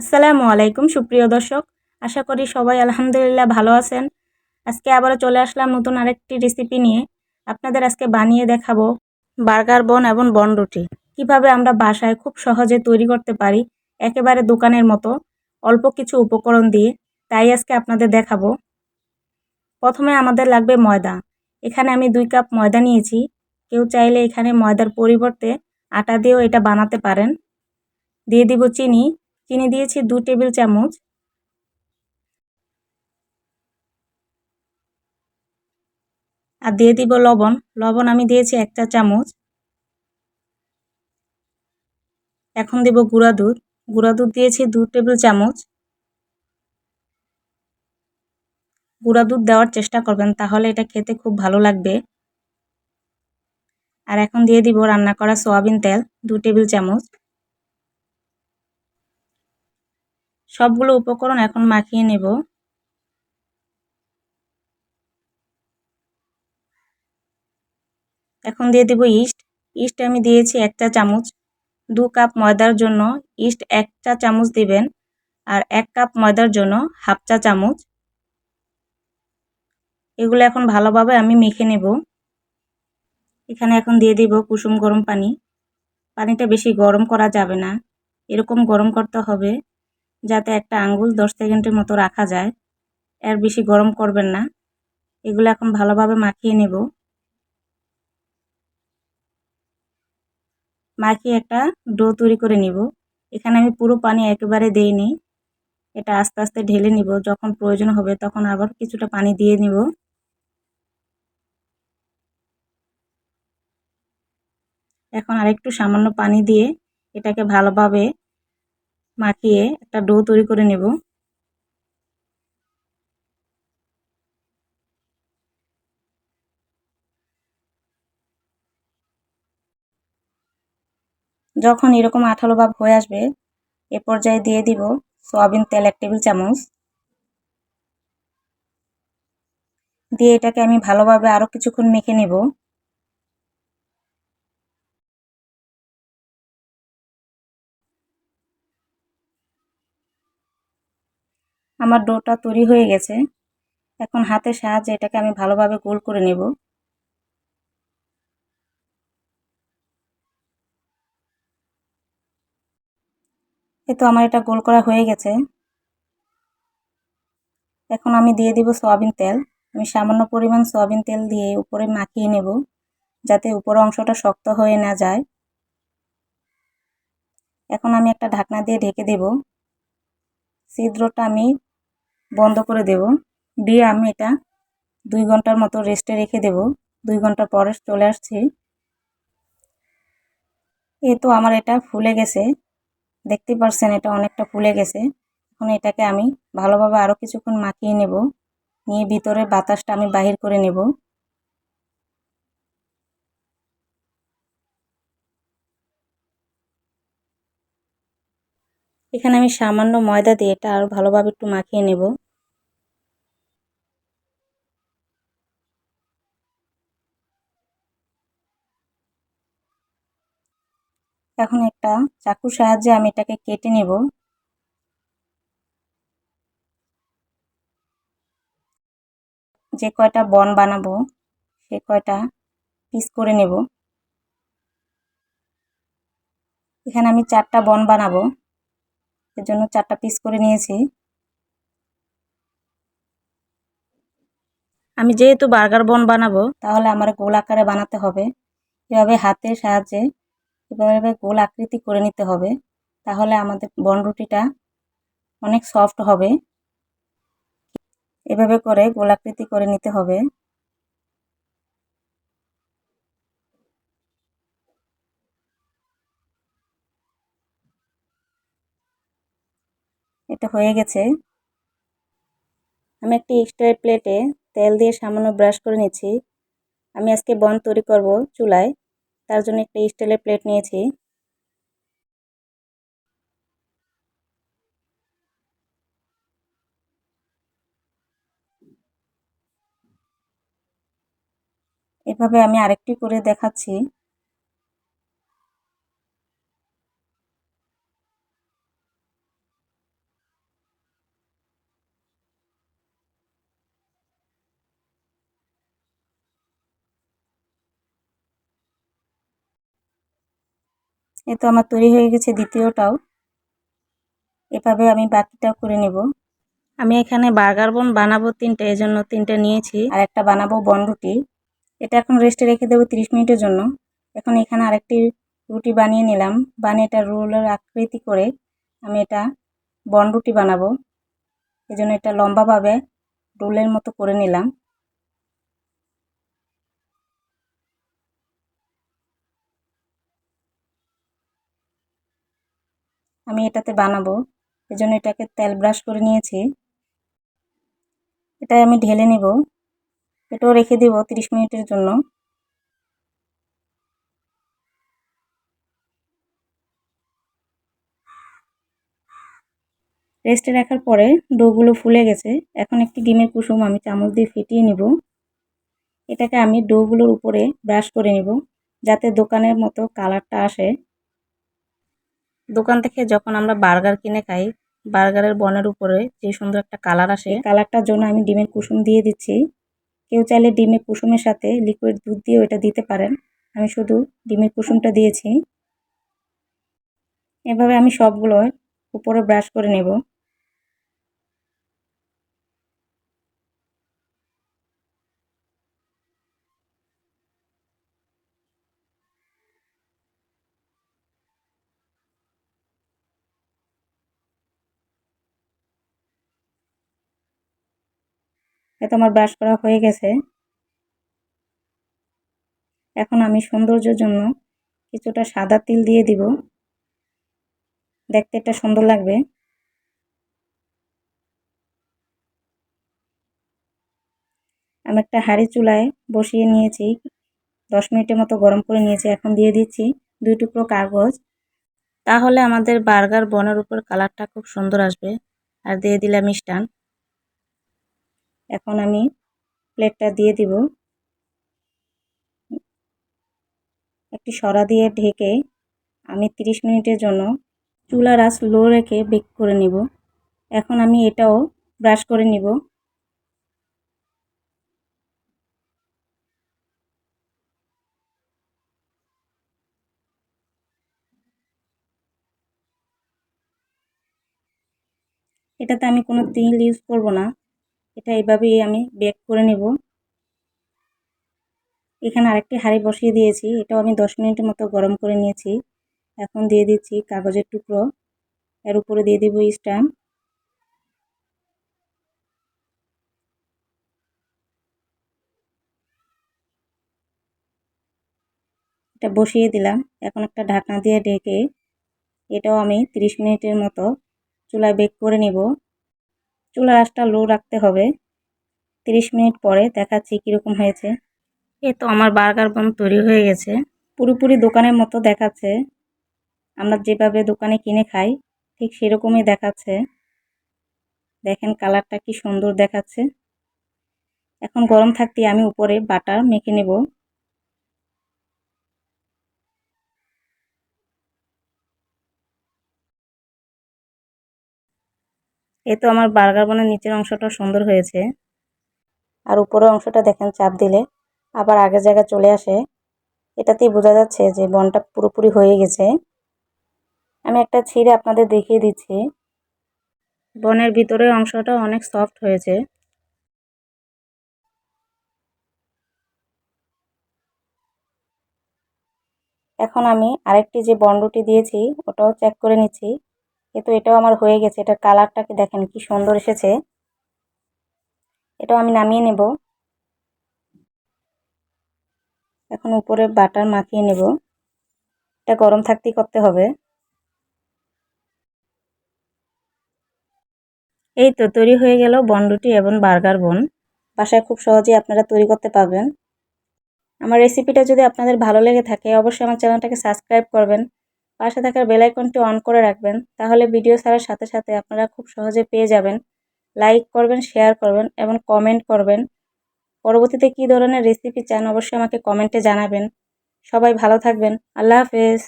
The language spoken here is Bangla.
আসসালামু আলাইকুম, সুপ্রিয় দর্শক। আশা করি সবাই আলহামদুলিল্লাহ ভালো আছেন। আজকে আবারও চলে আসলাম নতুন আরেকটি রেসিপি নিয়ে। আপনাদের আজকে বানিয়ে দেখাবো বার্গার বন এবং বন রুটি। কীভাবে আমরা বাসায় খুব সহজে তৈরি করতে পারি, একেবারে দোকানের মতো, অল্প কিছু উপকরণ দিয়ে, তাই আজকে আপনাদের দেখাবো। প্রথমে আমাদের লাগবে ময়দা। এখানে আমি দুই কাপ ময়দা নিয়েছি। কেউ চাইলে এখানে ময়দার পরিবর্তে আটা দিয়েও এটা বানাতে পারেন। দিয়ে দিব চিনি চিনি দিয়েছি দু টেবিল চামচ। আর দিয়ে দিব লবণ। লবণ আমি দিয়েছি এক চা চামচ। এখন দেব গুঁড়া দুধ। গুঁড়া দুধ দিয়েছি দু টেবিল চামচ। গুঁড়া দুধ দেওয়ার চেষ্টা করবেন, তাহলে এটা খেতে খুব ভালো লাগবে। আর এখন দিয়ে দিব রান্না করা সোয়াবিন তেল দু টেবিল চামচ। সবগুলো উপকরণ এখন মাখিয়ে নেব। এখন দিয়ে দেব ইস্ট। ইস্ট আমি দিয়েছি এক চা চামচ। দু কাপ ময়দার জন্য ইস্ট এক চা চামচ দিবেন আর এক কাপ ময়দার জন্য হাফ চা চামচ। এগুলো এখন ভালোভাবে আমি মেখে নেব। এখানে এখন দিয়ে দিব কুসুম গরম পানি। পানিটা বেশি গরম করা যাবে না। এরকম গরম করতে হবে। যাতে একটা আঙ্গুল দশ সেকেন্ডের মতো রাখা যায়। এর বেশি গরম করবেন না। এগুলো এখন ভালোভাবে মাখিয়ে নেব। মাখিয়ে একটা ডো তৈরি করে নিব। এখানে আমি পুরো পানি একেবারে দেইনি। এটা আস্তে আস্তে ঢেলে নিব। যখন প্রয়োজন হবে তখন আবার কিছুটা পানি দিয়ে নিব। এখন আরেকটু সামান্য পানি দিয়ে এটাকে ভালোভাবে মাখিয়ে একটা ডো তৈরি করে নেব। যখন এরকম আঠালো ভাব হয়ে আসবে, এ পর্যায়ে দিয়ে দিব সয়াবিন তেল এক টেবিল চামচ। দিয়ে এটাকে আমি ভালোভাবে আরও কিছুক্ষণ মেখে নেব। আমার ডোটা তৈরি হয়ে গেছে। এখন হাতের সাহায্যে এটাকে আমি ভালোভাবে গোল করে নেব। এ তো আমার এটা গোল করা হয়ে গেছে। এখন আমি দিয়ে দিব সয়াবিন তেল। আমি সামান্য পরিমাণ সয়াবিন তেল দিয়ে উপরে মাখিয়ে নেব, যাতে উপরের অংশটা শক্ত হয়ে না যায়। এখন আমি একটা ঢাকনা দিয়ে ঢেকে দেব। ছিদ্রটা আমি বন্ধ করে দেব। দিয়ে আমি এটা দুই ঘণ্টার মতো রেস্টে রেখে দেব। দুই ঘণ্টা পরে চলে আসছি। এ তো আমার এটা ফুলে গেছে। দেখতে পারছেন এটা অনেকটা ফুলে গেছে। এখন এটাকে আমি ভালোভাবে আরও কিছুক্ষণ মাখিয়ে নেব। নিয়ে ভিতরে বাতাসটা আমি বাহির করে নেব। এখানে আমি সামান্য ময়দা দিয়ে এটা আরও ভালোভাবে একটু মাখিয়ে নেব। এখন একটা চাকুর সাহায্যে আমি এটাকে কেটে নেব। যে কয়টা বন বানাবো, সে কয়টা পিস করে নেব। এখানে আমি চারটা বন বানাবো। এর জন্য চারটা পিস করে নিয়েছি। আমি যেহেতু বার্গার বন বানাবো, তাহলে আমার গোল আকারে বানাতে হবে। এভাবে হাতের সাহায্যে এভাবে গোল আকৃতি করে নিতে হবে, তাহলে আমাদের বন রুটিটা অনেক সফট হবে। এভাবে করে গোল আকৃতি করে নিতে হবে। এটা হয়ে গেছে। আমি একটি এক্সট্রা প্লেটে তেল দিয়ে সামান্য ব্রাশ করে নিচ্ছি। আমি আজকে বন তৈরি করব চুলায়। তার জন্য একটা স্টিলের প্লেট নিয়েছি। এভাবে আমি আরেকটি করে দেখাচ্ছি। এ তো আমার তৈরি হয়ে গেছে দ্বিতীয়টাও। এভাবে আমি বাকিটাও করে নেব। আমি এখানে বার্গার বন বানাবো তিনটে এই জন্য তিনটে নিয়েছি। আর একটা বানাবো বন রুটি। এটা এখন রেস্টে রেখে দেবো তিরিশ মিনিটের জন্য। এখন এখানে আরেকটি রুটি বানিয়ে নিলাম। বানিয়ে এটা রোলের আকৃতি করে আমি এটা বন রুটি বানাবো। এই জন্য এটা লম্বাভাবে রোলের মতো করে নিলাম। আমি এটাতে বানাবো। এজন্য এটাকে তেল ব্রাশ করে নিয়েছি। এটাই আমি ঢেলে নেব। এটাও রেখে দেব তিরিশ মিনিটের জন্য। রেস্টে রাখার পরে ডোগুলো ফুলে গেছে। এখন একটি ডিমের কুসুম আমি চামচ দিয়ে ফেটিয়ে নেব। এটাকে আমি ডোগুলোর উপরে ব্রাশ করে নেব, যাতে দোকানের মতো কালারটা আসে। দোকান থেকে যখন আমরা বার্গার কিনে খাই, বার্গারের বনের উপরে যে সুন্দর একটা কালার আসে কালারটার জন্য আমি ডিমের কুসুম দিয়ে দিচ্ছি। কেউ চাইলে ডিমের কুসুমের সাথে লিকুইড দুধ দিয়েও এটা দিতে পারেন। আমি শুধু ডিমের কুসুমটা দিয়েছি। এভাবে আমি সবগুলো উপরে ব্রাশ করে নেব। এতো আমার ব্রাশ করা হয়ে গেছে। এখন আমি সৌন্দর্যের জন্য কিছুটা সাদা তিল দিয়ে দিব। দেখতে এটা সুন্দর লাগবে। আমি একটা হাঁড়ি চুলায় বসিয়ে নিয়েছি। দশ মিনিটের মতো গরম করে নিয়েছি। এখন দিয়ে দিচ্ছি দুই টুকরো কাগজ। তাহলে আমাদের বার্গার বনের উপর কালারটা খুব সুন্দর আসবে। আর দিয়ে দিলাম মিষ্টান। এখন আমি প্লেটটা দিয়ে দিব। একটি সরা দিয়ে ঢেকে আমি 30 মিনিটের জন্য চুলার আঁচ লো রেখে বেক করে নিব। এখন আমি এটাও ব্রাশ করে নিব। এটাতে আমি কোনো তিল ইউজ করব না। এটা এইভাবেই আমি বেক করে নেব। এখানে আরেকটি হাঁড়ি বসিয়ে দিয়েছি, এটাও আমি দশ মিনিটের মতো গরম করে নিয়েছি। এখন দিয়ে দিচ্ছি কাগজের টুকরো, এর উপরে দিয়ে দেবো স্ট্যাম্প। এটা বসিয়ে দিলাম, এখন একটা ঢাকনা দিয়ে ঢেকে এটাও আমি 30 মিনিটের মতো চুলায় বেক করে নিব। চুলার আঁচটা লো রাখতে হবে। 30 মিনিট পরে দেখাচ্ছি কীরকম হয়েছে। এ তো আমার বার্গার বন তৈরি হয়ে গেছে। পুরোপুরি দোকানের মতো দেখাচ্ছে। আমরা যেভাবে দোকানে কিনে খাই, ঠিক সেরকমই দেখাচ্ছে। দেখেন কালারটা কি সুন্দর দেখাচ্ছে। এখন গরম থাকতে আমি উপরে বাটার মেখে নেব। এই তো আমার বার্গার বনের নিচের অংশটা সুন্দর হয়েছে। আর উপরের অংশটা দেখেন চাপ দিলে। আবার আগের জায়গায় চলে আসে। এটাতেই বোঝা যাচ্ছে যে বনটা পুরোপুরি হয়ে গেছে। আমি একটা ছিঁড়ে আপনাদের দেখিয়ে দিচ্ছি। বনের ভিতরের অংশটা অনেক সফট হয়েছে। এখন আমি আরেকটি যে বন্ডটি দিয়েছি, ওটাও চেক করে নিচ্ছি। কিন্তু এটাও আমার হয়ে গেছে, এটার কালারটাকে দেখেন কি সুন্দর এসেছে। এটাও আমি নামিয়ে নেব। এখন উপরে বাটার মাখিয়ে নেব। এটা গরম থাকতেই করতে হবে। এই তো তৈরি হয়ে গেল বনরুটি এবং বার্গার বন। বাসায় খুব সহজেই আপনারা তৈরি করতে পারবেন। আমার রেসিপিটা যদি আপনাদের ভালো লেগে থাকে, অবশ্যই আমার চ্যানেলটাকে সাবস্ক্রাইব করবেন। পাশে থাকার বেলাইকনটি অন করে রাখবেন, তাহলে ভিডিও ছাড়ার সাথে সাথে আপনারা খুব সহজে পেয়ে যাবেন। লাইক করবেন শেয়ার করবেন এবং কমেন্ট করবেন। পরবর্তীতে কি ধরনের রেসিপি চান অবশ্যই আমাকে কমেন্টে জানাবেন। সবাই ভালো থাকবেন। আল্লাহ হাফেজ।